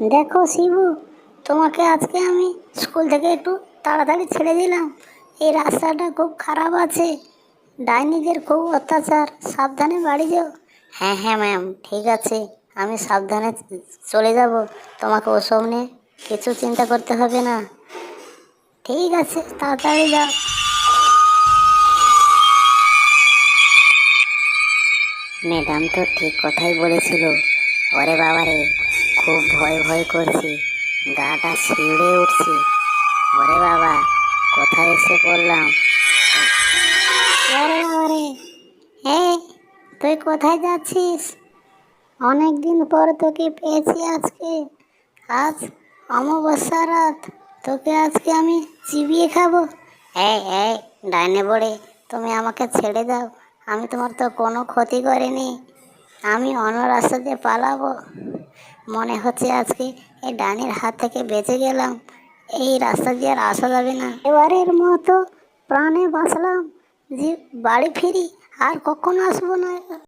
দেখো শিবু, তোমাকে আজকে আমি স্কুল থেকে একটু তাড়াতাড়ি ছেড়ে দিলাম। এই রাস্তাটা খুব খারাপ আছে। ডাইনিদের খুব অত্যাচার। সাবধানে বাড়ি যাও। হ্যাঁ হ্যাঁ ম্যাম ঠিক আছে। আমি সাবধানে চলে যাব। তোমাকে ওসব নিয়ে কিছু চিন্তা করতে হবে না। ঠিক আছে, তাড়াতাড়ি যাও। ম্যাডাম তো ঠিক কথাই বলেছিল। ওরে বাবারে খুব ভয় ভয় করছি। গাটা শিউড়ে উঠছে। ওরে বাবা, কোথায় এসে পড়লাম? ওরে বাবারে এই, তুই কোথায় যাচ্ছিস? অনেক দিন পর তোকে পেয়েছি আজকে। আজ অমাবস্যা রাত। তোকে আজকে আমি চিবিয়ে খাব। এই এই, ডাইনে বড়ে তুমি আমাকে ছেড়ে দাও। আমি তোমার তো কোনো ক্ষতি করিনি। আমি অন্য রাস্তা দিয়ে পালাবো। মনে হচ্ছে আজকে এই ডানির হাত থেকে বেঁচে গেলাম। এই রাস্তা দিয়ে আর আসা যাবে না। এবারের মতো প্রাণে বাঁচলাম যে বাড়ি ফিরি আর কখনো আসব না।